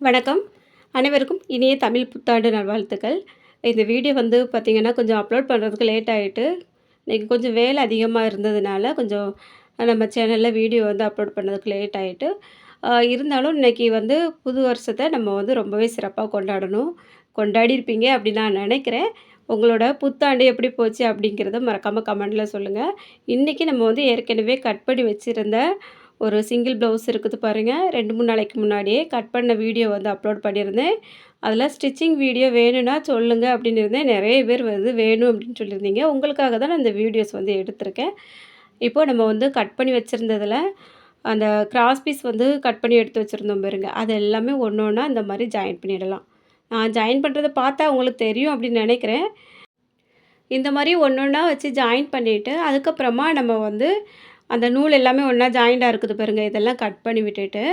வணக்கம். அனைவருக்கும் இனிய தமிழ் புத்தாண்டு நல்வாழ்த்துக்கள். இந்த வீடியோ வந்து பார்த்திங்கன்னா கொஞ்சம் அப்லோட் பண்ணுறதுக்கு லேட் ஆகிட்டு இன்றைக்கி கொஞ்சம் வேலை அதிகமாக இருந்ததுனால கொஞ்சம் நம்ம சேனலில் வீடியோ வந்து அப்லோட் பண்ணதுக்கு லேட் ஆகிட்டு இருந்தாலும் இன்றைக்கி வந்து புது வருஷத்தை நம்ம வந்து ரொம்பவே சிறப்பாக கொண்டாடணும். கொண்டாடி இருப்பீங்க அப்படின்னு நான் நினைக்கிறேன். உங்களோட புத்தாண்டு எப்படி போச்சு அப்படிங்கிறத மறக்காமல் கமெண்டில் சொல்லுங்கள் இன்றைக்கி நம்ம வந்து ஏற்கனவே கட் பண்ணி வச்சுருந்த ஒரு சிங்கிள் ப்ளவுஸ் இருக்குது பாருங்கள் ரெண்டு மூணு நாளைக்கு முன்னாடியே கட் பண்ண வீடியோ வந்து அப்லோட் பண்ணியிருந்தேன். அதில் ஸ்டிச்சிங் வீடியோ வேணும்னா சொல்லுங்கள் அப்படின்னு இருந்தேன். நிறைய பேர் வந்து வேணும் அப்படின்னு சொல்லியிருந்தீங்க. உங்களுக்காக தான் நான் இந்த வீடியோஸ் வந்து எடுத்திருக்கேன். இப்போது நம்ம வந்து கட் பண்ணி வச்சுருந்ததில் அந்த கிராஸ் பீஸ் வந்து கட் பண்ணி எடுத்து வச்சுருந்தோம் பாருங்க. அது எல்லாமே ஒன்று ஒன்றா இந்த மாதிரி ஜாயின் பண்ணிடலாம். நான் ஜாயின் பண்ணுறதை பார்த்தா உங்களுக்கு தெரியும் அப்படின்னு நினைக்கிறேன். இந்த மாதிரி ஒன்று ஒன்றா வச்சு ஜாயின் பண்ணிவிட்டு அதுக்கப்புறமா நம்ம வந்து அந்த நூல் எல்லாமே ஒன்றா ஜாயிண்டாக இருக்குது பாருங்கள் இதெல்லாம் கட் பண்ணி விட்டுட்டு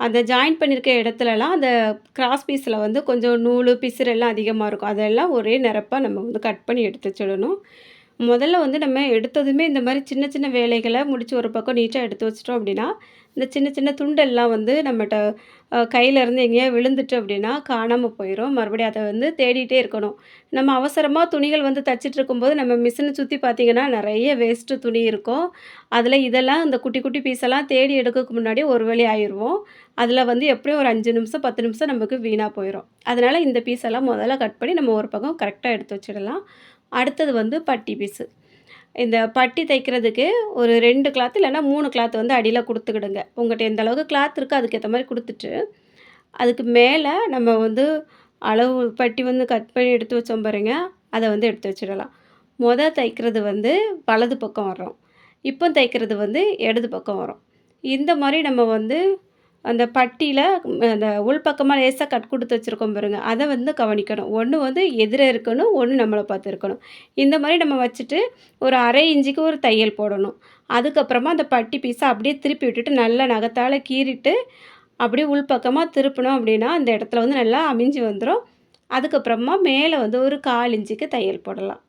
அந்த ஜாயின் பண்ணியிருக்க இடத்துலலாம் அந்த கிராஸ் பீஸில் வந்து கொஞ்சம் நூல் பிசுறு எல்லாம் அதிகமாக இருக்கும். அதெல்லாம் ஒரே நிரப்பாக நம்ம வந்து கட் பண்ணி எடுத்து வச்சிடணும். முதல்ல வந்து நம்ம எடுத்ததுமே இந்த மாதிரி சின்ன சின்ன வேலைகளை முடித்து ஒரு பக்கம் நீட்டாக எடுத்து வச்சிட்டோம் அப்படின்னா இந்த சின்ன சின்ன துண்டெல்லாம் வந்து நம்மகிட்ட கையிலேருந்து எங்கேயா விழுந்துட்டு அப்படின்னா காணாமல் போயிடும் மறுபடியும் அதை வந்து தேடிகிட்டே இருக்கணும். நம்ம அவசரமாக துணிகள் வந்து தச்சிட்டு இருக்கும்போது நம்ம மிஷினை சுற்றி பார்த்திங்கன்னா நிறைய வேஸ்ட்டு துணி இருக்கும். அதில் இதெல்லாம் இந்த குட்டி குட்டி பீஸெல்லாம் தேடி எடுக்கிறதுக்கு முன்னாடி ஒரு வழி ஆயிடுவோம். அதில் வந்து எப்படியும் ஒரு அஞ்சு நிமிஷம் பத்து நிமிஷம் நமக்கு வீணாக போயிடும் அதனால் இந்த பீஸெல்லாம் முதல்ல கட் பண்ணி நம்ம ஒரு பக்கம் கரெக்டாக எடுத்து வச்சிடலாம். அடுத்தது வந்து பட்டி பீஸு இந்த பட்டி தைக்கிறதுக்கு ஒரு ரெண்டு கிளாத் இல்லைன்னா மூணு கிளாத் வந்து அடியில் கொடுத்துக்கிடுங்க. உங்கள்கிட்ட எந்த அளவுக்கு கிளாத் இருக்கோ அதுக்கேற்ற மாதிரி கொடுத்துட்டு அதுக்கு மேலே நம்ம வந்து அளவு பட்டி வந்து கட் பண்ணி எடுத்து வச்சோம் பாருங்க அதை வந்து எடுத்து வச்சிடலாம். மொதல் தைக்கிறது வந்து வலது பக்கம் வரும் இப்போ தைக்கிறது வந்து இடது பக்கம் வரும் இந்த மாதிரி நம்ம வந்து அந்த பட்டியில் அந்த உள்பக்கமாக லேசாக கட் கொடுத்து வச்சுருக்கோம் பாருங்கள் அதை வந்து கவனிக்கணும். ஒன்று வந்து எதிரே இருக்கணும் ஒன்று நம்மளை பார்த்து இருக்கணும். இந்த மாதிரி நம்ம வச்சுட்டு ஒரு அரை இஞ்சிக்கு ஒரு தையல் போடணும். அதுக்கப்புறமா அந்த பட்டி பீஸை அப்படியே திருப்பி விட்டுட்டு நல்லா நகத்தால் கீறிட்டு அப்படியே உள்பக்கமாக திருப்பினோம் அப்படின்னா அந்த இடத்துல வந்து நல்லா அமைஞ்சு வந்துடும் அதுக்கப்புறமா மேலே வந்து ஒரு கால் இஞ்சிக்கு தையல் போடலாம்.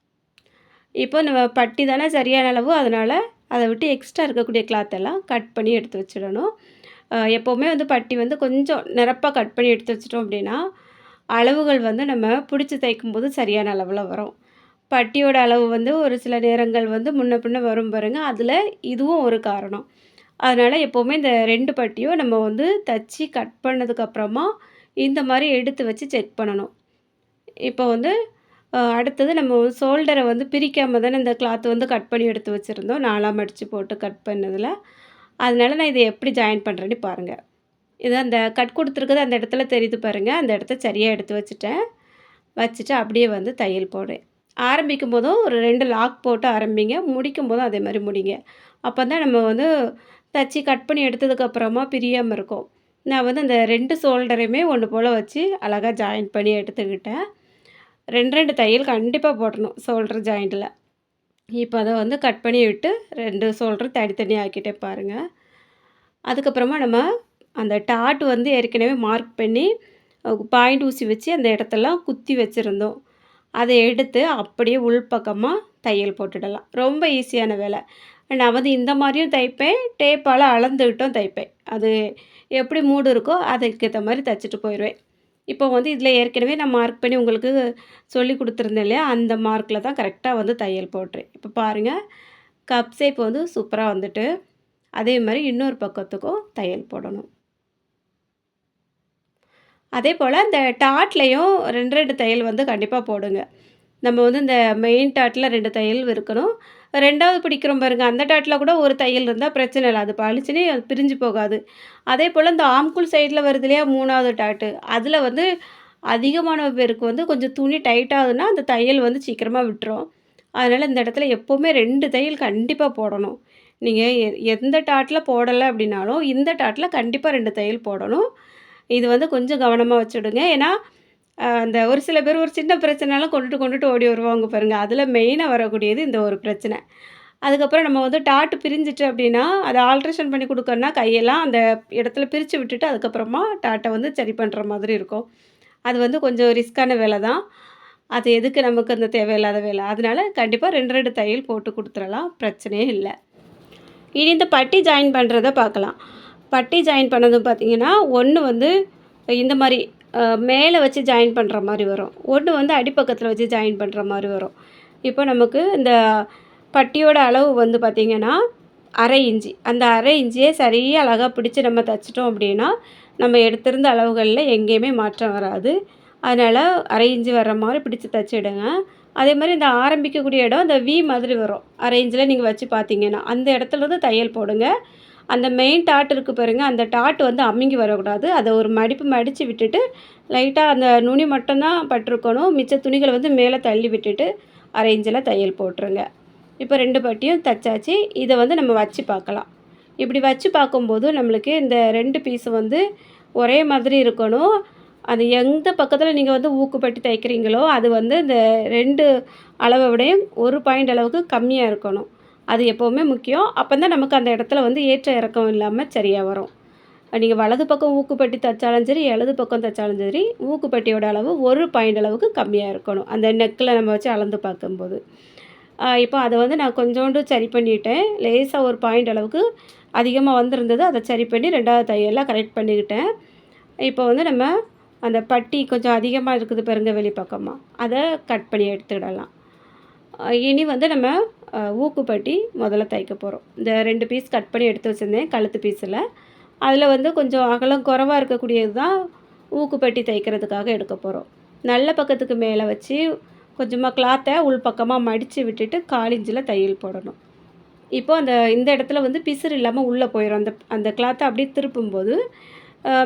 இப்போ நம்ம பட்டி தானே சரியான அளவு அதனால் அதை விட்டு எக்ஸ்ட்ரா இருக்கக்கூடிய கிளாத்தெல்லாம் கட் பண்ணி எடுத்து வச்சிடணும். எப்போவுமே வந்து பட்டி வந்து கொஞ்சம் நிரப்பாக கட் பண்ணி எடுத்து வச்சிட்டோம் அப்படின்னா அளவுகள் வந்து நம்ம பிடிச்சி தைக்கும் போது சரியான அளவில் வரும். பட்டியோட அளவு வந்து ஒரு சில நேரங்கள் வந்து முன்ன பின்ன வரும் பாருங்க. அதில் இதுவும் ஒரு காரணம். அதனால் எப்போவுமே இந்த ரெண்டு பட்டியும் நம்ம வந்து தச்சு கட் பண்ணதுக்கப்புறமா இந்த மாதிரி எடுத்து வச்சு செக் பண்ணணும். இப்போ வந்து அடுத்தது நம்ம ஷோல்டரை வந்து பிரிக்காமல் தானே இந்த கிளாத் வந்து கட் பண்ணி எடுத்து வச்சுருந்தோம். நாலாம் அடித்து போட்டு கட் பண்ணதில். அதனால் நான் இதை எப்படி ஜாயின் பண்ணுறேன்னு பாருங்கள் இது அந்த கட் கொடுத்துருக்குது அந்த இடத்துல தெரியுது பாருங்கள் அந்த இடத்த சரியாக எடுத்து வச்சுட்டேன். வச்சுட்டு அப்படியே வந்து தையல் போடுறேன். ஆரம்பிக்கும் போதும் ஒரு ரெண்டு லாக் போட்டு ஆரம்பிங்க. முடிக்கும் போதும் அதே மாதிரி முடிங்க. அப்போ தான் நம்ம வந்து தச்சு கட் பண்ணி எடுத்ததுக்கப்புறமா பிரியாமல் இருக்கும். நான் வந்து அந்த ரெண்டு ஷோல்டரையுமே ஒன்று போல் வச்சு அழகாக ஜாயின் பண்ணி எடுத்துக்கிட்டேன். ரெண்டு ரெண்டு தையல் கண்டிப்பாக போடணும். ஷோல்டர் ஜாயிண்ட்டில் இப்போ அதை வந்து கட் பண்ணி விட்டு ரெண்டு ஷோல்டரும் தனித்தனி ஆக்கிட்டே பாருங்கள் அதுக்கப்புறமா நம்ம அந்த டாட் வந்து ஏற்கனவே மார்க் பண்ணி பாயிண்ட் ஊசி வச்சு அந்த இடத்தெல்லாம் குத்தி வச்சுருந்தோம். அதை எடுத்து அப்படியே உள்பக்கமாக தையல் போட்டுடலாம். ரொம்ப ஈஸியான வேலை. நான் வந்து இந்த மாதிரியும் தைப்பேன் டேப்பால் அளந்துக்கிட்டும் தைப்பேன். அது எப்படி மூடு இருக்கோ அதுக்கேற்ற மாதிரி தைச்சிட்டு போயிடுவேன். இப்போ வந்து இதில் ஏற்கனவே நான் மார்க் பண்ணி உங்களுக்கு சொல்லி கொடுத்துருந்தேன் இல்லையா? அந்த மார்க்கில் தான் கரெக்டாக வந்து தையல் போட்டுறேன் இப்போ பாருங்கள் கப் ஷேப் வந்து சூப்பராக வந்துட்டு அதே மாதிரி இன்னொரு பக்கத்துக்கும் தையல் போடணும். அதே போல் இந்த டாட்லேயும் ரெண்டு ரெண்டு தையல் வந்து கண்டிப்பாக போடுங்க. நம்ம வந்து இந்த மெயின் டாட்டில் ரெண்டு தையல் இருக்கணும். ரெண்டாவது பிடிக்கிறோம் பாருங்கள் அந்த டாட்டில் கூட ஒரு தையல் இருந்தால் பிரச்சனை இல்லை. அது பழிச்சுனே அது பிரிஞ்சு போகாது. அதே போல் இந்த ஆம்குள் சைடில் வருது இல்லையா மூணாவது டாட்டு. அதில் வந்து அதிகமான பேருக்கு வந்து கொஞ்சம் துணி டைட்டாகுதுன்னா அந்த தையல் வந்து சீக்கிரமாக விட்டுரும். அதனால் இந்த இடத்துல எப்போவுமே ரெண்டு தையல் கண்டிப்பாக போடணும். நீங்கள் எ எந்த டாட்டில் போடலை அப்படின்னாலும் இந்த டாட்டில் கண்டிப்பாக ரெண்டு தையல் போடணும். இது வந்து கொஞ்சம் கவனமாக வச்சுடுங்க. ஏன்னா அந்த ஒரு சில பேர் ஒரு சின்ன பிரச்சனைலாம் கொண்டுட்டு கொண்டுட்டு ஓடி வருவாங்க பாருங்கள் அதில் மெயினாக வரக்கூடியது இந்த ஒரு பிரச்சனை. அதுக்கப்புறம் நம்ம வந்து டாட்டு பிரிஞ்சிட்டு அப்படின்னா அதை ஆல்ட்ரேஷன் பண்ணி கொடுக்கறனா கையெல்லாம் அந்த இடத்துல பிரித்து விட்டுட்டு அதுக்கப்புறமா டாட்டை வந்து சரி பண்ணுற மாதிரி இருக்கும். அது வந்து கொஞ்சம் ரிஸ்க்கான வேலை தான். அது எதுக்கு நமக்கு அந்த தேவையில்லாத வேலை? அதனால் கண்டிப்பாக ரெண்டு ரெண்டு தையல் போட்டு கொடுத்துடலாம். பிரச்சனையே இல்லை. இனி இந்த பட்டி ஜாயின் பண்ணுறத பார்க்கலாம். பட்டி ஜாயின் பண்ணதும் பார்த்திங்கன்னா ஒன்று வந்து இந்த மாதிரி மேலே வச்சு ஜாயின் பண்ணுற மாதிரி வரும். ஒன்று வந்து அடிப்பக்கத்தில் வச்சு ஜாயின் பண்ணுற மாதிரி வரும். இப்போ நமக்கு இந்த பட்டியோட அளவு வந்து பார்த்திங்கன்னா அரை இஞ்சி அந்த அரை இஞ்சியே சரியாக அழகாக பிடிச்சி நம்ம தைச்சிட்டோம் அப்படின்னா நம்ம எடுத்திருந்த அளவுகளில் எங்கேயுமே மாற்றம் வராது. அதனால் அரை இஞ்சி வர்ற மாதிரி பிடிச்சி தைச்சிடுங்க. அதே மாதிரி இந்த ஆரம்பிக்கக்கூடிய இடம் இந்த வி மாதிரி வரும். அரை இன்ச்சில் நீங்கள் வச்சு பார்த்தீங்கன்னா அந்த இடத்துல இருந்து தையல் போடுங்க. அந்த மெயின் டாட் இருக்குது பாருங்கள் அந்த டாட் வந்து அமுங்கி வரக்கூடாது. அதை ஒரு மடிப்பு மடித்து விட்டுட்டு லைட்டாக அந்த நுனி மட்டும்தான் பட்டிருக்கணும். மிச்ச துணிகளை வந்து மேலே தள்ளி விட்டுட்டு அரை தையல் போட்டுருங்க. இப்போ ரெண்டு பட்டியும் தைச்சாச்சு. இதை வந்து நம்ம வச்சு பார்க்கலாம். இப்படி வச்சு பார்க்கும்போது நம்மளுக்கு இந்த ரெண்டு பீஸு வந்து ஒரே மாதிரி இருக்கணும். அது எந்த பக்கத்தில் நீங்கள் வந்து ஊக்குப்பட்டி தைக்கிறீங்களோ அது வந்து இந்த ரெண்டு அளவை விடையும் ஒரு பாயிண்ட் அளவுக்கு கம்மியாக இருக்கணும். அது எப்போவுமே முக்கியம். அப்போ தான் நமக்கு அந்த இடத்துல வந்து ஏற்ற இறக்கம் இல்லாமல் சரியாக வரும். நீங்கள் வலது பக்கம் ஊக்குப்பட்டி தைச்சாலும் சரி இடது பக்கம் தைச்சாலும் சரி ஊக்குப்பட்டியோட அளவு ஒரு பாயிண்ட் அளவுக்கு கம்மியாக இருக்கணும். அந்த நெக்கில் நம்ம வச்சு அளந்து பார்க்கும்போது. இப்போ அதை வந்து நான் கொஞ்சோண்டு சரி பண்ணிட்டேன். லேசாக ஒரு பாயிண்ட் அளவுக்கு அதிகமாக வந்திருந்தது அதை சரி பண்ணி ரெண்டாவது தையெல்லாம் கரெக்ட் பண்ணிக்கிட்டேன். இப்போ வந்து நம்ம அந்த பட்டி கொஞ்சம் அதிகமாக இருக்குது பாருங்கள் வெளிப்பக்கமாக அதை கட் பண்ணி எடுத்துக்கிடலாம். இனி வந்து நம்ம ஊக்குப்பட்டி முதல்ல தைக்க போகிறோம் இந்த ரெண்டு பீஸ் கட் பண்ணி எடுத்து வச்சுருந்தேன் கழுத்து பீஸில் அதில் வந்து கொஞ்சம் அகலம் குறவாக இருக்கக்கூடியது தான் ஊக்குப்பட்டி தைக்கிறதுக்காக எடுக்க போகிறோம் நல்ல பக்கத்துக்கு மேலே வச்சு கொஞ்சமாக கிளாத்தை உள் பக்கமாக மடித்து விட்டுட்டு காலிஞ்சில் தையல் போடணும். இப்போ அந்த இந்த இடத்துல வந்து பிசுறு இல்லாமல் உள்ளே போயிடும் அந்த அந்த கிளாத்தை அப்படியே திருப்பும்போது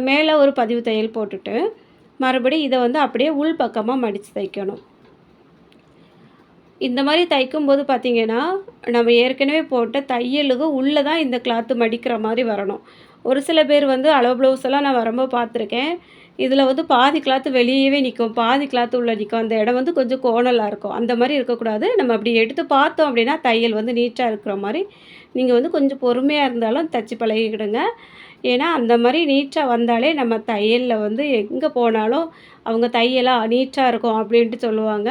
மேலே ஒரு பதிவு தையல் போட்டுட்டு மறுபடியும் இதை வந்து அப்படியே உள் பக்கமாக மடித்து தைக்கணும். இந்த மாதிரி தைக்கும்போது பார்த்திங்கன்னா நம்ம ஏற்கனவே போட்ட தையலுக்கு உள்ளே தான் இந்த கிளாத்து மடிக்கிற மாதிரி வரணும். ஒரு சில பேர் வந்து அளவு ப்ளவுஸ் எல்லாம் நான் வரம்போ பார்த்துருக்கேன். இதில் வந்து பாதி கிளாத்து வெளியவே நிற்கும் பாதி கிளாத்து உள்ளே நிற்கும் அந்த இடம் வந்து கொஞ்சம் கோணலாக இருக்கும். அந்த மாதிரி இருக்கக்கூடாது. நம்ம அப்படி எடுத்து பார்த்தோம் அப்படின்னா தையல் வந்து நீட்டாக இருக்கிற மாதிரி நீங்கள் வந்து கொஞ்சம் பொறுமையாக இருந்தாலும் தைச்சி பழகிக்கிடுங்க. ஏன்னா அந்த மாதிரி நீட்டாக வந்தாலே நம்ம தையலில் வந்து எங்கே போனாலும் அவங்க தையலாக நீட்டாக இருக்கும் அப்படின்ட்டு சொல்லுவாங்க.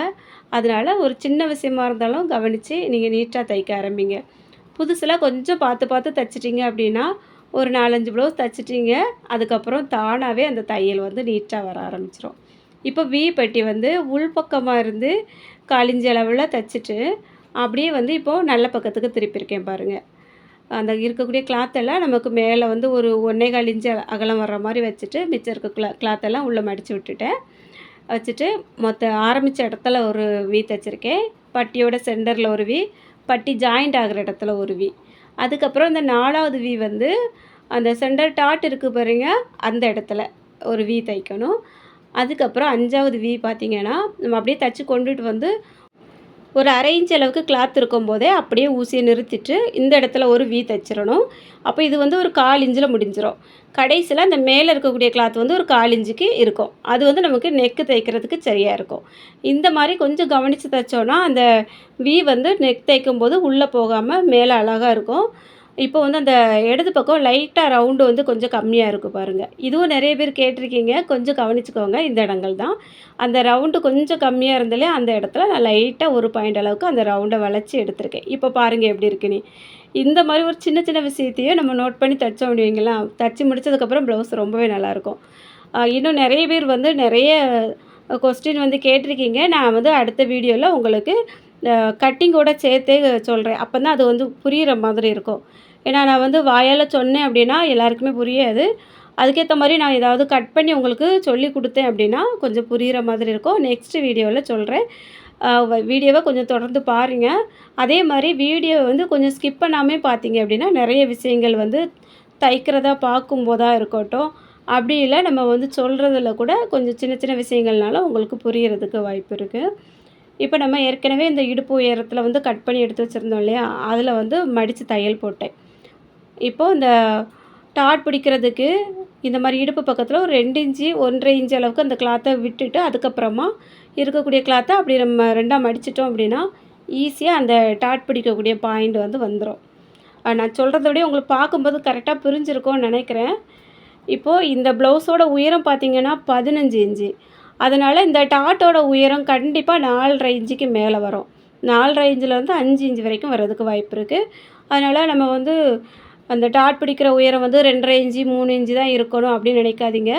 அதனால் ஒரு சின்ன விஷயமா இருந்தாலும் கவனித்து நீங்கள் நீட்டாக தைக்க ஆரம்பிங்க. புதுசில் கொஞ்சம் பார்த்து பார்த்து தைச்சிட்டிங்க அப்படின்னா ஒரு நாலஞ்சு ப்ளவுஸ் தைச்சிட்டிங்க அதுக்கப்புறம் தானாகவே அந்த தையல் வந்து நீட்டாக வர ஆரம்பிச்சிடும் இப்போ வி பெட்டி வந்து உள்பக்கமாக இருந்து காலிஞ்சி அளவில் தைச்சிட்டு அப்படியே வந்து இப்போது நல்ல பக்கத்துக்கு திருப்பியிருக்கேன் பாருங்கள் அந்த இருக்கக்கூடிய கிளாத்தெல்லாம் நமக்கு மேலே வந்து ஒரு ஒன்றே கால் இன்ச்சு அகலம் வர்ற மாதிரி வச்சுட்டு மிச்சம் இருக்க கிளா கிளாத்தெல்லாம் உள்ளே மடித்து விட்டுட்டேன். வச்சுட்டு மொத்த ஆரம்பித்த இடத்துல ஒரு வி தைச்சிருக்கேன். பட்டியோட சென்டரில் ஒரு வி பட்டி ஜாயிண்ட் ஆகிற இடத்துல ஒரு வி. அதுக்கப்புறம் இந்த நாலாவது வி வந்து அந்த சென்டர் டாட் இருக்குது பாருங்க அந்த இடத்துல ஒரு வி தைக்கணும். அதுக்கப்புறம் அஞ்சாவது வி பார்த்திங்கன்னா நம்ம அப்படியே தைச்சி கொண்டுட்டு வந்து ஒரு அரை இன்ச் அளவுக்கு கிளாத் இருக்கும் போதே அப்படியே ஊசியை நிறுத்திட்டு இந்த இடத்துல ஒரு வீ தைச்சிடணும். அப்போ இது வந்து ஒரு கால் இஞ்சில் முடிஞ்சிடும் கடைசியில் அந்த மேலே இருக்கக்கூடிய கிளாத் வந்து ஒரு கால் இஞ்சுக்கு இருக்கும். அது வந்து நமக்கு நெக்கு தைக்கிறதுக்கு சரியாக இருக்கும். இந்த மாதிரி கொஞ்சம் கவனித்து தைச்சோன்னா அந்த வீ வந்து நெக் தைக்கும் போது உள்ளே போகாமல் மேலே அழகாக இருக்கும். இப்போ வந்து அந்த இடது பக்கம் லைட்டாக ரவுண்டு வந்து கொஞ்சம் கம்மியாக இருக்குது பாருங்கள் இதுவும் நிறைய பேர் கேட்டிருக்கீங்க. கொஞ்சம் கவனிச்சுக்கோங்க. இந்த இடங்கள் தான். அந்த ரவுண்டு கொஞ்சம் கம்மியாக இருந்தாலே அந்த இடத்துல நான் லைட்டாக ஒரு பாயிண்ட் அளவுக்கு அந்த ரவுண்டை வளைச்சி எடுத்திருக்கேன். இப்போ பாருங்கள் எப்படி இருக்குன்னு. இந்த மாதிரி ஒரு சின்ன சின்ன விஷயத்தையும் நம்ம நோட் பண்ணி தைச்சோம் அப்படிங்களா தைச்சி முடிச்சதுக்கப்புறம் ப்ளவுஸ் ரொம்பவே நல்லாயிருக்கும் இன்னும் நிறைய பேர் வந்து நிறைய கொஸ்டின் வந்து கேட்டிருக்கீங்க. நான் வந்து அடுத்த வீடியோவில் உங்களுக்கு கட்டிங்கோட சேர்த்தே சொல்கிறேன் அப்போ தான் அது வந்து புரிகிற மாதிரி இருக்கும். ஏன்னா நான் வந்து வாயால் சொன்னேன் அப்படின்னா எல்லாருக்குமே புரியாது. அதுக்கேற்ற மாதிரி நான் ஏதாவது கட் பண்ணி உங்களுக்கு சொல்லி கொடுத்தேன் அப்படின்னா கொஞ்சம் புரிகிற மாதிரி இருக்கும். நெக்ஸ்ட் வீடியோவில் சொல்கிறேன் வீடியோவை கொஞ்சம் தொடர்ந்து பாருங்கள் அதே மாதிரி வீடியோ வந்து கொஞ்சம் ஸ்கிப் பண்ணாமே பார்த்தீங்க அப்படின்னா நிறைய விஷயங்கள் வந்து தைக்கிறதா பார்க்கும்போதாக இருக்கட்டும். அப்படி இல்லை நம்ம வந்து சொல்கிறதுல கூட கொஞ்சம் சின்ன சின்ன விஷயங்கள்னால உங்களுக்கு புரியறதுக்கு வாய்ப்பு இருக்குது இப்போ நம்ம ஏற்கனவே இந்த இடுப்பு உயரத்தில் வந்து கட் பண்ணி எடுத்து வச்சுருந்தோம் இல்லையா? அதில் வந்து மடித்து தையல் போட்டேன். இப்போது இந்த டாட் பிடிக்கிறதுக்கு இந்த மாதிரி இடுப்பு பக்கத்தில் ஒரு ரெண்டு இன்ச்சு ஒன்றரை இன்ச்சு அளவுக்கு அந்த கிளாத்தை விட்டுட்டு அதுக்கப்புறமா இருக்கக்கூடிய கிளாத்தை அப்படி நம்ம ரெண்டாக மடிச்சிட்டோம் அப்படின்னா ஈஸியாக அந்த டாட் பிடிக்கக்கூடிய பாயிண்ட் வந்து வந்துடும் நான் சொல்கிறத விட உங்களுக்கு பார்க்கும்போது கரெக்டாக புரிஞ்சிருக்கும்னு நினைக்கிறேன். இப்போது இந்த ப்ளவுஸோட உயரம் பார்த்திங்கன்னா பதினஞ்சு இன்ச்சு. அதனால் இந்த டாட்டோட உயரம் கண்டிப்பாக நாலரை இன்ச்சுக்கு மேலே வரும். நாலரை இன்ச்சிலேருந்து அஞ்சு இன்ச்சு வரைக்கும் வர்றதுக்கு வாய்ப்பு இருக்குது அதனால் நம்ம வந்து அந்த டாட் பிடிக்கிற உயரம் வந்து ரெண்டரை இன்ச்சு மூணு இன்ச்சு தான் இருக்கணும் அப்படின்னு நினைக்காதீங்க.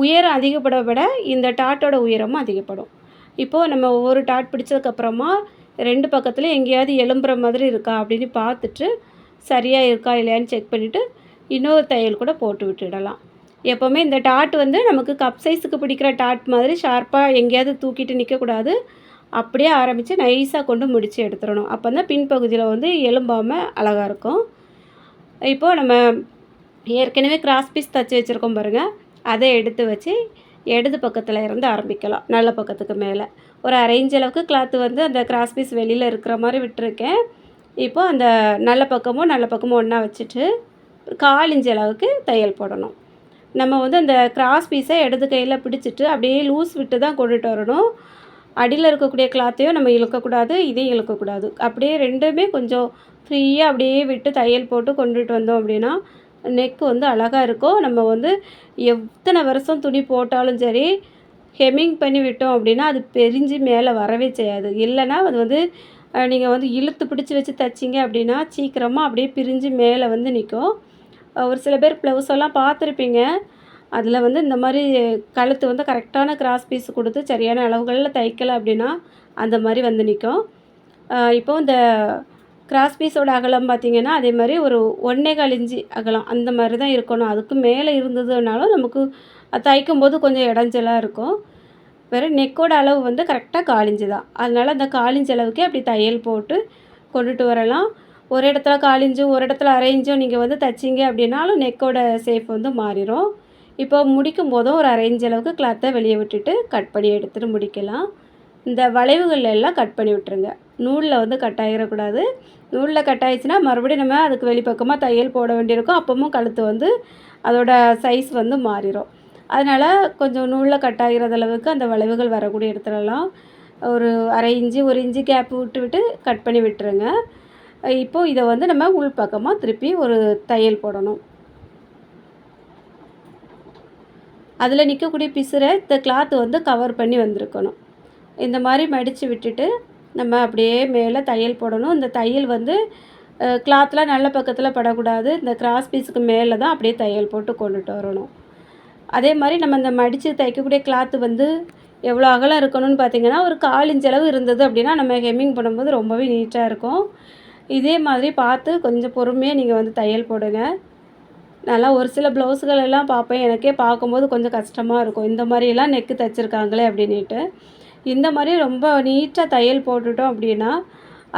உயரம் அதிகப்பட விட இந்த டாட்டோட உயரமும் அதிகப்படும். இப்போது நம்ம ஒவ்வொரு டாட் பிடிச்சதுக்கப்புறமா ரெண்டு பக்கத்தில் எங்கேயாவது எலும்புற மாதிரி இருக்கா அப்படின்னு பார்த்துட்டு சரியாக இருக்கா இல்லையான்னு செக் பண்ணிவிட்டு இன்னொரு தையல் கூட போட்டு விட்டுடலாம். எப்போவுமே இந்த டாட் வந்து நமக்கு கப் சைஸுக்கு பிடிக்கிற டாட் மாதிரி ஷார்ப்பாக எங்கேயாவது தூக்கிட்டு நிற்கக்கூடாது அப்படியே ஆரம்பித்து நைஸாக கொண்டு முடித்து எடுத்துடணும். அப்போ தான் பின்பகுதியில் வந்து எலும்பாமல் அழகாக இருக்கும். இப்போது நம்ம ஏற்கனவே கிராஸ் பீஸ் தச்சு வச்சுருக்கோம் பாருங்கள் அதை எடுத்து வச்சு இடது பக்கத்தில் இருந்து ஆரம்பிக்கலாம். நல்ல பக்கத்துக்கு மேலே. ஒரு அரை அளவுக்கு கிளாத்து வந்து அந்த கிராஸ் பீஸ் வெளியில் இருக்கிற மாதிரி விட்டுருக்கேன். இப்போது அந்த நல்ல பக்கமும் நல்ல பக்கமும் ஒன்றா வச்சுட்டு கால் இன்ச் அளவுக்கு தையல் போடணும். நம்ம வந்து அந்த கிராஸ் பீஸை இடது கையில் பிடிச்சிட்டு அப்படியே லூஸ் விட்டு தான் கொண்டுட்டு வரணும். அடியில் இருக்கக்கூடிய கிளாத்தையும் நம்ம இழுக்கக்கூடாது இதையும் இழுக்கக்கூடாது அப்படியே ரெண்டுமே கொஞ்சம் ஃப்ரீயாக அப்படியே விட்டு தையல் போட்டு கொண்டுட்டு வந்தோம் அப்படின்னா நெக் வந்து அழகாக இருக்கும். நம்ம வந்து எத்தனை வருஷம் துணி போட்டாலும் சரி ஹெம்மிங் பண்ணி விட்டோம் அப்படின்னா அது பிரிஞ்சு மேலே வரவே செய்யாது. இல்லைன்னா அது வந்து நீங்கள் வந்து இழுத்து பிடிச்சி வச்சு தைச்சிங்க அப்படின்னா சீக்கிரமாக அப்படியே பிரிஞ்சு மேலே வந்து நிற்கும் ஒரு சில பேர் ப்ளவுஸ் எல்லாம் பார்த்துருப்பீங்க. அதில் வந்து இந்த மாதிரி கழுத்து வந்து கரெக்டான கிராஸ் பீஸ் கொடுத்து சரியான அளவுகளில் தைக்கலை அப்படின்னா அந்த மாதிரி வந்து நிற்கும் இப்போ இந்த கிராஸ் பீஸோட அகலம் பார்த்திங்கன்னா அதே மாதிரி ஒரு ஒன்றே கழிஞ்சி அகலம் அந்த மாதிரி தான் இருக்கணும். அதுக்கு மேலே இருந்ததுனாலும் நமக்கு தைக்கும் போது கொஞ்சம் இடைஞ்சலாக இருக்கும். வேறு நெக்கோட அளவு வந்து கரெக்டாக காலிஞ்சு தான். அதனால் அந்த காலிஞ்ச அளவுக்கே அப்படி தையல் போட்டு கொண்டுட்டு வரலாம். ஒரு இடத்துல காலிஞ்சும் ஒரு இடத்துல அரை நீங்கள் வந்து தைச்சிங்க அப்படின்னாலும் நெக்கோட ஷேப் வந்து மாறிடும் இப்போ முடிக்கும் போதும் ஒரு அரை அளவுக்கு கிளாத்தை வெளியே விட்டுட்டு கட் பண்ணி எடுத்துகிட்டு முடிக்கலாம். இந்த வளைவுகள் எல்லாம் கட் பண்ணி விட்டுருங்க. நூலில் வந்து கட் ஆகிடக்கூடாது நூலில் கட் ஆயிடுச்சுன்னா மறுபடியும் நம்ம அதுக்கு வெளிப்பக்கமாக தையல் போட வேண்டியிருக்கும். அப்பவும் கழுத்து வந்து அதோட சைஸ் வந்து மாறிடும் அதனால் கொஞ்சம் நூலில் கட் ஆகிறது அளவுக்கு அந்த வளைவுகள் வரக்கூடிய இடத்துலலாம் ஒரு அரை இஞ்சி ஒரு இஞ்சி கேப் விட்டு விட்டு கட் பண்ணி விட்டுருங்க. இப்போது இதை வந்து நம்ம உள் பக்கமாக திருப்பி ஒரு தையல் போடணும். அதில் நிற்கக்கூடிய பிசுரை இந்த கிளாத் வந்து கவர் பண்ணி வந்திருக்கணும். இந்த மாதிரி மடித்து விட்டுட்டு நம்ம அப்படியே மேலே தையல் போடணும். இந்த தையல் வந்து கிளாத்தில் நல்ல பக்கத்தில் படக்கூடாது. இந்த கிராஸ் பீஸுக்கு மேலே தான் அப்படியே தையல் போட்டு கொண்டுட்டு வரணும். அதே மாதிரி நம்ம இந்த மடித்து தைக்கக்கூடிய கிளாத்து வந்து எவ்வளோ அகலம் இருக்கணும்னு பார்த்திங்கன்னா ஒரு கால் அளவு இருந்தது அப்படின்னா நம்ம ஹெம்மிங் பண்ணும்போது ரொம்பவே நீட்டாக இருக்கும். இதே மாதிரி பார்த்து கொஞ்சம் பொறுமையாக நீங்கள் வந்து தையல் போடுங்க. நல்லா ஒரு சில ப்ளவுஸுகள் எல்லாம் பார்ப்பேன். எனக்கே பார்க்கும்போது கொஞ்சம் கஷ்டமாக இருக்கும். இந்த மாதிரியெல்லாம் நெக்கு தைச்சிருக்காங்களே அப்படின்ட்டு இந்த மாதிரி ரொம்ப நீட்டாக தையல் போட்டுட்டோம் அப்படின்னா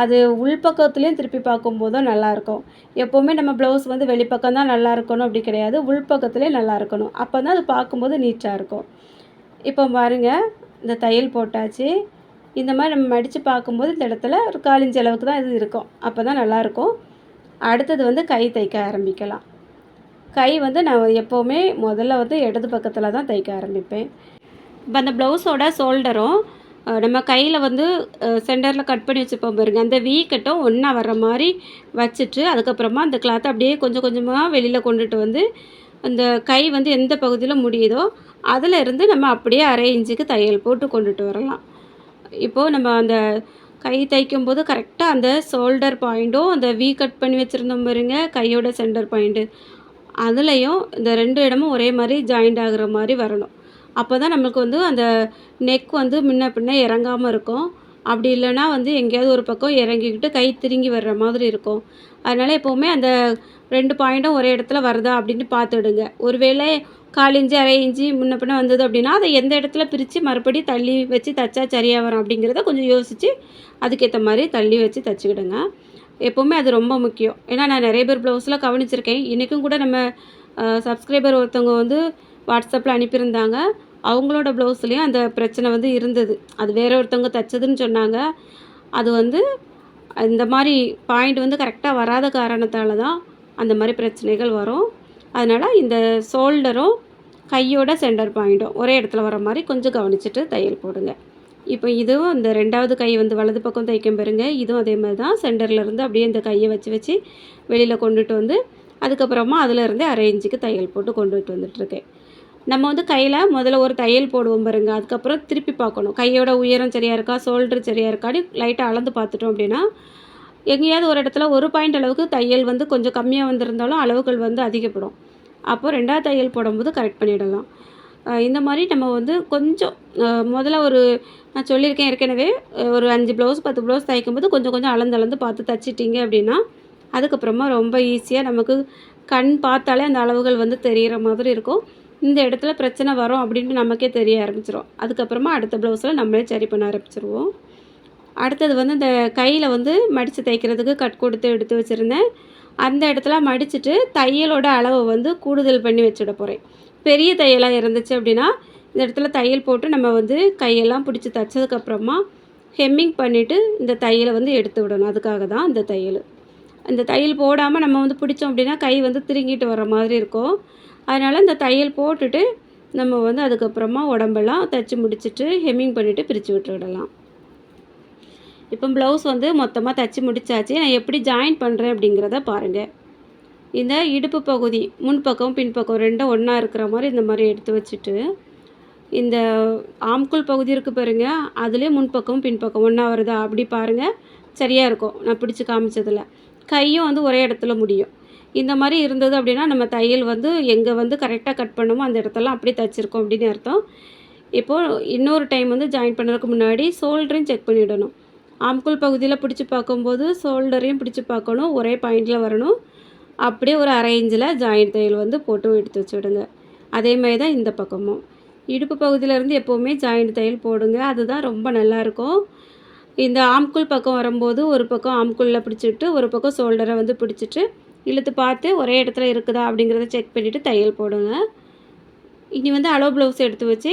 அது உள்பக்கத்துலேயும் திருப்பி பார்க்கும்போதும் நல்லாயிருக்கும் எப்போவுமே நம்ம ப்ளவுஸ் வந்து வெளிப்பக்கம் தான் நல்லா இருக்கணும் அப்படி கிடையாது. உள்பக்கத்துலேயே நல்லா இருக்கணும். அப்போ தான் அது பார்க்கும்போது நீட்டாக இருக்கும். இப்போ பாருங்கள் இந்த தையல் போட்டாச்சு. இந்த மாதிரி நம்ம மடித்து பார்க்கும்போது இந்த இடத்துல ஒரு காலிஞ்ச அளவுக்கு தான் இது இருக்கும். அப்போ தான் நல்லாயிருக்கும். அடுத்தது வந்து கை தைக்க ஆரம்பிக்கலாம். கை வந்து நான் எப்போவுமே முதல்ல வந்து இடது பக்கத்தில் தான் தைக்க ஆரம்பிப்பேன். இப்போ அந்த ப்ளவுஸோட ஷோல்டரும் நம்ம கையில் வந்து சென்டரில் கட் பண்ணி வச்சுப்போம் பாருங்க. அந்த வீ கட்டும் ஒன்றா வர்ற மாதிரி வச்சுட்டு அதுக்கப்புறமா அந்த கிளாத்தை அப்படியே கொஞ்சம் கொஞ்சமாக வெளியில் கொண்டுட்டு வந்து அந்த கை வந்து எந்த பகுதியில் முடியுதோ அதில் இருந்து நம்ம அப்படியே அரை இன்ச்சுக்கு தையல் போட்டு கொண்டுட்டு வரலாம். இப்போது நம்ம அந்த கை தைக்கும் போது கரெக்டாக அந்த ஷோல்டர் பாயிண்ட்டும் அந்த வீ கட் பண்ணி வச்சுருந்தோம் பாருங்க கையோட சென்டர் பாயிண்ட்டு அதுலேயும் இந்த ரெண்டு இடமும் ஒரே மாதிரி ஜாயிண்ட் ஆகுற மாதிரி வரணும். அப்போ தான் நம்மளுக்கு வந்து அந்த நெக் வந்து முன்ன பின்ன இறங்காமல் இருக்கும். அப்படி இல்லைன்னா வந்து எங்கேயாவது ஒரு பக்கம் இறங்கிக்கிட்டு கை திருங்கி வர்ற மாதிரி இருக்கும். அதனால் எப்போவுமே அந்த ரெண்டு பாயிண்ட்டும் ஒரே இடத்துல வருதா அப்படின்னு பார்த்துடுங்க ஒருவேளை கால் இஞ்சி அரை இஞ்சி முன்ன பின்ன வந்தது அப்படின்னா அதை எந்த இடத்துல பிரித்து மறுபடி தள்ளி வச்சு தைச்சா சரியாக வரும் அப்படிங்கிறத கொஞ்சம் யோசித்து அதுக்கேற்ற மாதிரி தள்ளி வச்சு தைச்சிக்கிடுங்க. எப்போவுமே அது ரொம்ப முக்கியம். ஏன்னா நான் நிறைய பேர் ப்ளவுஸில் கவனிச்சிருக்கேன். இன்றைக்கும் கூட நம்ம சப்ஸ்கிரைபர் ஒருத்தவங்க வந்து வாட்ஸ்அப்பில் அனுப்பியிருந்தாங்க. அவங்களோட ப்ளவுஸ்லேயும் அந்த பிரச்சனை வந்து இருந்தது. அது வேற ஒருத்தவங்க தைச்சதுன்னு சொன்னாங்க. அது வந்து இந்த மாதிரி பாயிண்ட் வந்து கரெக்டாக வராத காரணத்தால் தான் அந்த மாதிரி பிரச்சனைகள் வரும். அதனால் இந்த ஷோல்டரும் கையோட சென்டர் பாயிண்ட்டும் ஒரே இடத்துல வர மாதிரி கொஞ்சம் கவனிச்சுட்டு தையல் போடுங்க. இப்போ இதுவும் இந்த ரெண்டாவது கை வந்து வலது பக்கம் தைக்கும் பாருங்க. இதுவும் அதே மாதிரி தான். சென்டரில் இருந்து அப்படியே இந்த கையை வச்சு வச்சு வெளியில் கொண்டுட்டு வந்து அதுக்கப்புறமா அதில் இருந்து அரை இன்ச்சுக்கு தையல் போட்டு கொண்டுட்டு வந்துட்டுருக்கேன் நம்ம வந்து கையில் முதல்ல ஒரு தையல் போடுவோம் பாருங்க. அதுக்கப்புறம் திருப்பி பார்க்கணும். கையோட உயரம் சரியாக இருக்கா? ஷோல்டர் சரியாக இருக்கான்னு லைட்டாக அளந்து பார்த்துட்டோம் அப்படின்னா எங்கேயாவது ஒரு இடத்துல ஒரு பாயிண்ட் அளவுக்கு தையல் வந்து கொஞ்சம் கம்மியாக வந்திருந்தாலும் அளவுகள் வந்து அதிகப்படும். அப்போ ரெண்டாவது தையல் போடும்போது கரெக்ட் பண்ணிடலாம். இந்த மாதிரி நம்ம வந்து கொஞ்சம் முதல்ல ஒரு நான் சொல்லியிருக்கேன் ஏற்கனவே ஒரு அஞ்சு ப்ளவுஸ் பத்து ப்ளவுஸ் தைக்கும்போது கொஞ்சம் கொஞ்சம் அளந்து அளந்து பார்த்து தைச்சிட்டிங்க அப்படின்னா அதுக்கப்புறமா ரொம்ப ஈஸியாக நமக்கு கண் பார்த்தாலே அந்த அளவுகள் வந்து தெரிகிற மாதிரி இருக்கும். இந்த இடத்துல பிரச்சனை வரும் அப்படின்ட்டு நமக்கே தெரிய ஆரம்பிச்சிடும் அதுக்கப்புறமா அடுத்த ப்ளவுஸில் நம்மளே சரி பண்ண ஆரம்பிச்சிருவோம். அடுத்தது வந்து இந்த கையில் வந்து மடித்து தைக்கிறதுக்கு கட் கொடுத்து எடுத்து வச்சுருந்தேன். அந்த இடத்துல மடிச்சுட்டு தையலோட அளவை வந்து கூடுதல் பண்ணி வச்சுட போகிறேன் பெரிய தையலாக இருந்துச்சு அப்படின்னா இந்த இடத்துல தையல் போட்டு நம்ம வந்து கையெல்லாம் பிடிச்சி தைச்சதுக்கப்புறமா ஹெம்மிங் பண்ணிவிட்டு இந்த தையலை வந்து எடுத்து விடணும். அதுக்காக தான் இந்த தையல். இந்த தையல் போடாமல் நம்ம வந்து பிடிச்சோம் அப்படின்னா கை வந்து திருங்கிட்டு வர மாதிரி இருக்கும். அதனால் இந்த தையல் போட்டுட்டு நம்ம வந்து அதுக்கப்புறமா உடம்பெல்லாம் தைச்சி முடிச்சுட்டு ஹெம்மிங் பண்ணிவிட்டு பிரித்து விட்டு விடலாம் இப்போ ப்ளவுஸ் வந்து மொத்தமாக தைச்சி முடித்தாச்சு நான் எப்படி ஜாயின் பண்ணுறேன் அப்படிங்கிறத பாருங்கள் இந்த இடுப்பு பகுதி முன்பக்கம் பின்பக்கம் ரெண்டும் ஒன்றா இருக்கிற மாதிரி இந்த மாதிரி எடுத்து வச்சுட்டு இந்த ஆம்குள் பகுதி இருக்குது பாருங்க. அதுலேயே முன்பக்கம் பின்பக்கம் ஒன்றா வருதா? அப்படி பாருங்கள் சரியாக இருக்கும். நான் பிடிச்சி காமிச்சதில். கையும் வந்து ஒரே இடத்துல முடியும். இந்த மாதிரி இருந்தது அப்படின்னா நம்ம தையல் வந்து எங்கே வந்து கரெக்டாக கட் பண்ணுமோ அந்த இடத்தெல்லாம் அப்படியே தைச்சிருக்கோம் அப்படின்னு அர்த்தம். இப்போது இன்னொரு டைம் வந்து ஜாயின் பண்ணுறதுக்கு முன்னாடி ஷோல்டரையும் செக் பண்ணிவிடணும் ஆம்குள் பகுதியில் பிடிச்சி பார்க்கும்போது ஷோல்டரையும் பிடிச்சி பார்க்கணும் ஒரே பாயிண்டில் வரணும். அப்படியே ஒரு அரை இன்ச்சில் ஜாயின் தையல் வந்து போட்டு எடுத்து வச்சுவிடுங்க அதே மாதிரி தான் இந்த பக்கமும். இடுப்பு பகுதியிலேருந்து எப்போவுமே ஜாயிண்ட் தையல் போடுங்க. அதுதான் ரொம்ப நல்லாயிருக்கும் இந்த ஆம்குள் பக்கம் வரும்போது ஒரு பக்கம் ஆம்குள்ளில் பிடிச்சிட்டு ஒரு பக்கம் ஷோல்டரை வந்து பிடிச்சிட்டு இழுத்து பார்த்து ஒரே இடத்துல இருக்குதா அப்படிங்கிறத செக் பண்ணிவிட்டு தையல் போடுங்க. இனி வந்து அளவு ப்ளவுஸ் எடுத்து வச்சு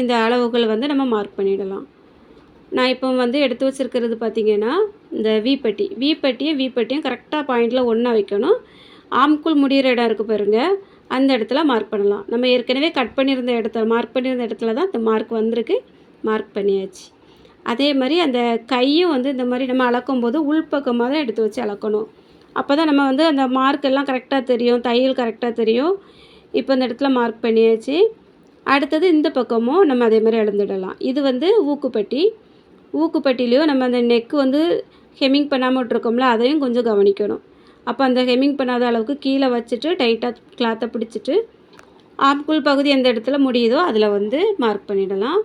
இந்த அளவுகள் வந்து நம்ம மார்க் பண்ணிடலாம். நான் இப்போ வந்து எடுத்து வச்சுருக்கிறது பார்த்திங்கன்னா இந்த வீப்பட்டி வீப்பட்டியும் வீப்பட்டியும் கரெக்டாக பாயிண்டில் ஒன்றா வைக்கணும். ஆம்குள் முடிகிற இடம் இருக்குது பாருங்கள் அந்த இடத்துல மார்க் பண்ணலாம். நம்ம ஏற்கனவே கட் பண்ணியிருந்த இடத்துல மார்க் பண்ணியிருந்த இடத்துல தான் இந்த மார்க் வந்திருக்கு. மார்க் பண்ணியாச்சு. அதே மாதிரி அந்த கையும் வந்து இந்த மாதிரி நம்ம அளக்கும் போது உள்பக்கமாக தான் எடுத்து வச்சு அளக்கணும். அப்போ தான் நம்ம வந்து அந்த மார்க் எல்லாம் கரெக்டாக தெரியும். தையல் கரெக்டாக தெரியும். இப்போ இந்த இடத்துல மார்க் பண்ணியாச்சு. அடுத்தது இந்த பக்கமும் நம்ம அதே மாதிரி அளந்துடலாம். இது வந்து ஊக்குப்பட்டி. ஊக்குப்பட்டிலையும் நம்ம அந்த நெக்கு வந்து ஹெமிங் பண்ணாமல் விட்ருக்கோம்ல அதையும் கொஞ்சம் கவனிக்கணும். அப்போ அந்த ஹெமிங் பண்ணாத அளவுக்கு கீழே வச்சுட்டு டைட்டாக கிளாத்தை பிடிச்சிட்டு ஆட்குள் பகுதி எந்த இடத்துல முடியுதோ அதில் வந்து மார்க் பண்ணிடலாம்.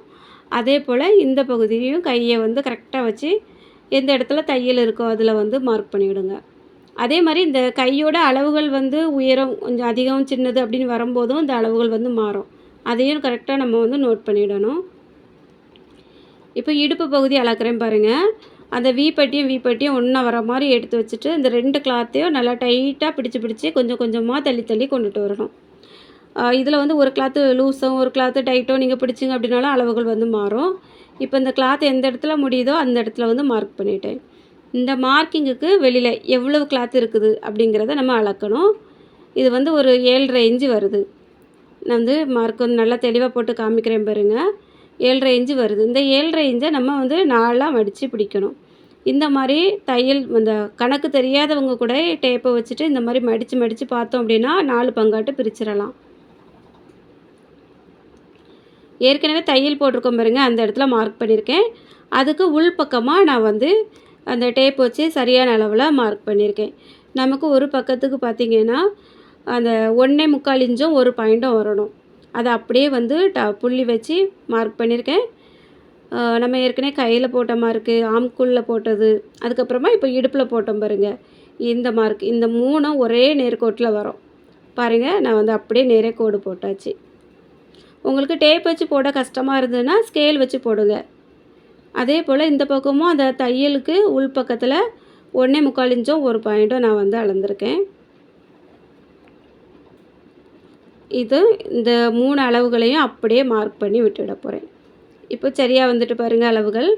அதே போல் இந்த பகுதியும் கையை வந்து கரெக்டாக வச்சு எந்த இடத்துல தையல் இருக்கோ அதில் வந்து மார்க் பண்ணிவிடுங்க. அதே மாதிரி இந்த கையோட அளவுகள் வந்து உயரம் கொஞ்சம் அதிகம் சின்னது அப்படின்னு வரும்போதும் இந்த அளவுகள் வந்து மாறும். அதையும் கரெக்டாக நம்ம வந்து நோட் பண்ணிடணும். இப்போ இடுப்பு பகுதி அளக்குறேன் பாருங்கள் அந்த வீப்பட்டியும் வீப்பட்டியும் ஒன்றா வர மாதிரி எடுத்து வச்சுட்டு இந்த ரெண்டு கிளாத்தையும் நல்லா டைட்டாக பிடிச்சி பிடிச்சி கொஞ்சம் கொஞ்சமாக தள்ளி தள்ளி கொண்டுட்டு வரணும். இதில் வந்து ஒரு கிளாத்து லூஸும் ஒரு கிளாத்து டைட்டும் நீங்கள் பிடிச்சிங்க அப்படின்னாலும் அளவுகள் வந்து மாறும். இப்போ இந்த கிளாத் எந்த இடத்துல முடியுதோ அந்த இடத்துல வந்து மார்க் பண்ணிட்டேன். இந்த மார்க்கிங்குக்கு வெளியில் எவ்வளவு கிளாத் இருக்குது அப்படிங்கிறத நம்ம அளக்கணும். இது வந்து ஒரு ஏழரை இன்ச்சு வருது. நான் வந்து மார்க் வந்து நல்லா தெளிவாக போட்டு காமிக்கிறேன் பாருங்கள் ஏழரை இன்ச்சு வருது. இந்த ஏழரை இன்ச்சை நம்ம வந்து நாலாக மடித்து பிடிக்கணும். இந்த மாதிரி தையல் இந்த கணக்கு தெரியாதவங்க கூட டேப்பை வச்சுட்டு இந்த மாதிரி மடித்து மடித்து பார்த்தோம் அப்படின்னா நாலு பங்காட்டு பிரிச்சிடலாம். ஏற்கனவே தையல் போட்டிருக்கோம் பாருங்க அந்த இடத்துல மார்க் பண்ணியிருக்கேன். அதுக்கு உள் பக்கமாக நான் வந்து அந்த டேப் வச்சு சரியான அளவில் மார்க் பண்ணியிருக்கேன். நமக்கு ஒரு பக்கத்துக்கு பார்த்திங்கன்னா அந்த ஒன்றே முக்கால் இன்ச்சும் ஒரு பாயிண்ட்டும் வரணும். அதை அப்படியே வந்து ட புள்ளி வச்சு மார்க் பண்ணியிருக்கேன். நம்ம ஏற்கனவே கையில் போட்ட மார்க்கு ஆம்குள்ளில் போட்டது அதுக்கப்புறமா இப்போ இடுப்பில் போட்டோம் பாருங்கள் இந்த மார்க் இந்த மூணும் ஒரே நேர்கோட்டில் வரும். பாருங்கள் நான் வந்து அப்படியே நேரே கோடு போட்டாச்சு. உங்களுக்கு டேப் வச்சு போட கஷ்டமாக இருந்ததுன்னா ஸ்கேல் வச்சு போடுங்க. அதே போல் இந்த பக்கமும் அந்த தையலுக்கு உள் பக்கத்தில் ஒன்றே முக்கால் இன்ச்சும் ஒரு பாயிண்ட்டும் நான் வந்து அளந்திருக்கேன். இது இந்த மூணு அளவுகளையும் அப்படியே மார்க் பண்ணி விட்டுட போகிறேன் இப்போ சரியாக வந்துட்டு பாருங்கள் அளவுகள்.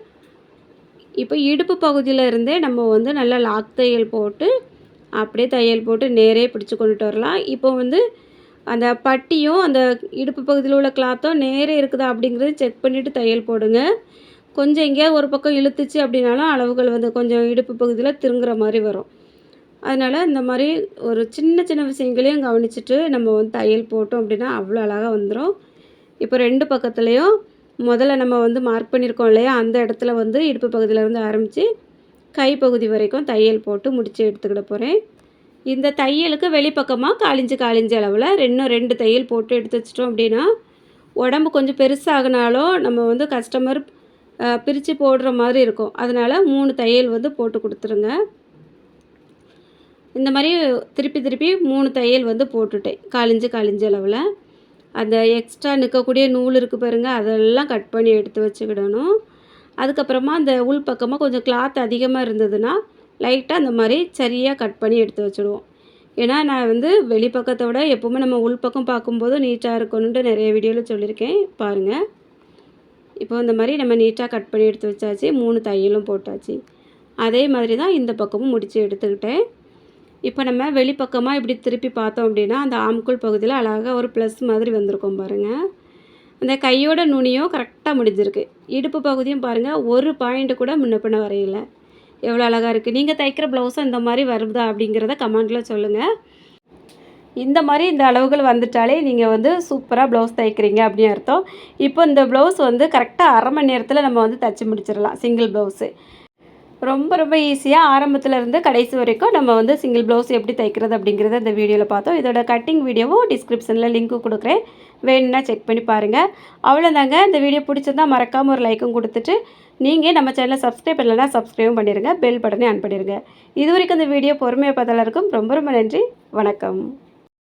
இப்போ இடுப்பு பகுதியில் இருந்தே நம்ம வந்து நல்லா லாக் தையல் போட்டு அப்படியே தையல் போட்டு நேரே பிடிச்சி கொண்டுட்டு வரலாம். இப்போ வந்து அந்த பட்டியும் அந்த இடுப்பு பகுதியில் உள்ள கிளாத்தும் நேரே இருக்குதா அப்படிங்கிறது செக் பண்ணிவிட்டு தையல் போடுங்க. கொஞ்சம் எங்கேயாவது ஒரு பக்கம் இழுத்துச்சு அப்படின்னாலும் அளவுகள் வந்து கொஞ்சம் இடுப்பு பகுதியில் திருங்குற மாதிரி வரும். அதனால் இந்த மாதிரி ஒரு சின்ன சின்ன விஷயங்களையும் கவனிச்சுட்டு நம்ம வந்து தையல் போட்டோம் அப்படின்னா அவ்வளோ அழகாக வந்துடும் இப்போ ரெண்டு பக்கத்துலேயும் முதல்ல நம்ம வந்து மார்க் பண்ணியிருக்கோம் இல்லையா? அந்த இடத்துல வந்து இடுப்பு பகுதியிலேருந்து ஆரம்பித்து கைப்பகுதி வரைக்கும் தையல் போட்டு முடித்து எடுத்துக்கிட போகிறேன் இந்த தையலுக்கு வெளிப்பக்கமாக காலிஞ்சு காலிஞ்சு அளவில் ரெண்டும் ரெண்டு தையல் போட்டு எடுத்து வச்சிட்டோம் அப்படின்னா உடம்பு கொஞ்சம் பெருசாகுனாலும் நம்ம வந்து கஸ்டமர் பிரித்து போடுற மாதிரி இருக்கும். அதனால் மூணு தையல் வந்து போட்டு கொடுத்துருங்க. இந்த மாதிரி திருப்பி திருப்பி மூணு தையல் வந்து போட்டுட்டேன். காலிஞ்சு காலிஞ்ச அளவில். அந்த எக்ஸ்ட்ரா நிற்கக்கூடிய நூல் இருக்குது பாருங்கள் அதெல்லாம் கட் பண்ணி எடுத்து வச்சுக்கிடணும். அதுக்கப்புறமா அந்த உள் பக்கமாக கொஞ்சம் கிளாத் அதிகமாக இருந்ததுன்னா லைட்டாக அந்த மாதிரி சரியாக கட் பண்ணி எடுத்து வச்சுடுவோம். ஏன்னா நான் வந்து வெளிப்பக்கத்தை விட எப்போவுமே நம்ம உள் பக்கம் பார்க்கும்போது நீட்டாக இருக்கணுன்ட்டு நிறைய வீடியோவில் சொல்லியிருக்கேன். பாருங்கள் இப்போ இந்த மாதிரி நம்ம நீட்டாக கட் பண்ணி எடுத்து வச்சாச்சு மூணு தையலும் போட்டாச்சு. அதே மாதிரி தான் இந்த பக்கமும் முடித்து எடுத்துக்கிட்டேன். இப்போ நம்ம வெளிப்பக்கமாக இப்படி திருப்பி பார்த்தோம் அப்படின்னா அந்த ஆம்குள் பகுதியில் அழகாக ஒரு ப்ளஸ் மாதிரி வந்திருக்கும் பாருங்கள் அந்த கையோட நுனியும் கரெக்டாக முடிஞ்சிருக்கு. இடுப்பு பகுதியும் பாருங்கள் ஒரு பாயிண்ட் கூட முன்ன பின்ன வரையில. எவ்வளோ அழகாக இருக்குது நீங்கள் தைக்கிற ப்ளவுஸும் இந்த மாதிரி வருதா அப்படிங்கிறத கமெண்ட்டில் சொல்லுங்கள் இந்த மாதிரி இந்த அளவுகள் வந்துட்டாலே நீங்கள் வந்து சூப்பராக ப்ளவுஸ் தைக்கிறீங்க அப்படின்னு அர்த்தம். இப்போ இந்த ப்ளவுஸ் வந்து கரெக்டாக அரை மணி நேரத்தில் நம்ம வந்து தைச்சி முடிச்சிடலாம். சிங்கிள் ப்ளவுஸு ரொம்ப ரொம்ப ஈஸியாக ஆரம்பத்தில் இருந்து கடைசி வரைக்கும் நம்ம வந்து சிங்கிள் ப்ளவுஸ் எப்படி தைக்கிறது அப்படிங்கிறத இந்த வீடியோவில் பார்த்தோம். இதோட கட்டிங் வீடியோவும் டிஸ்கிரிப்ஷனில் லிங்க்கு கொடுக்குறேன். வேணும்னா செக் பண்ணி பாருங்கள் அவ்வளோதாங்க இந்த வீடியோ பிடிச்சிருந்தா மறக்காமல் ஒரு லைக்கும் கொடுத்துட்டு நீங்கள் நம்ம சேனலை சப்ஸ்கிரைப் பண்ணலைன்னா சப்ஸ்கிரைபும் பண்ணிடுங்க பெல் பட்டனே ஆன் பண்ணிடுங்க இது வரைக்கும் இந்த வீடியோ பொறுமையாக பார்த்தா ரொம்ப ரொம்ப நன்றி. வணக்கம்.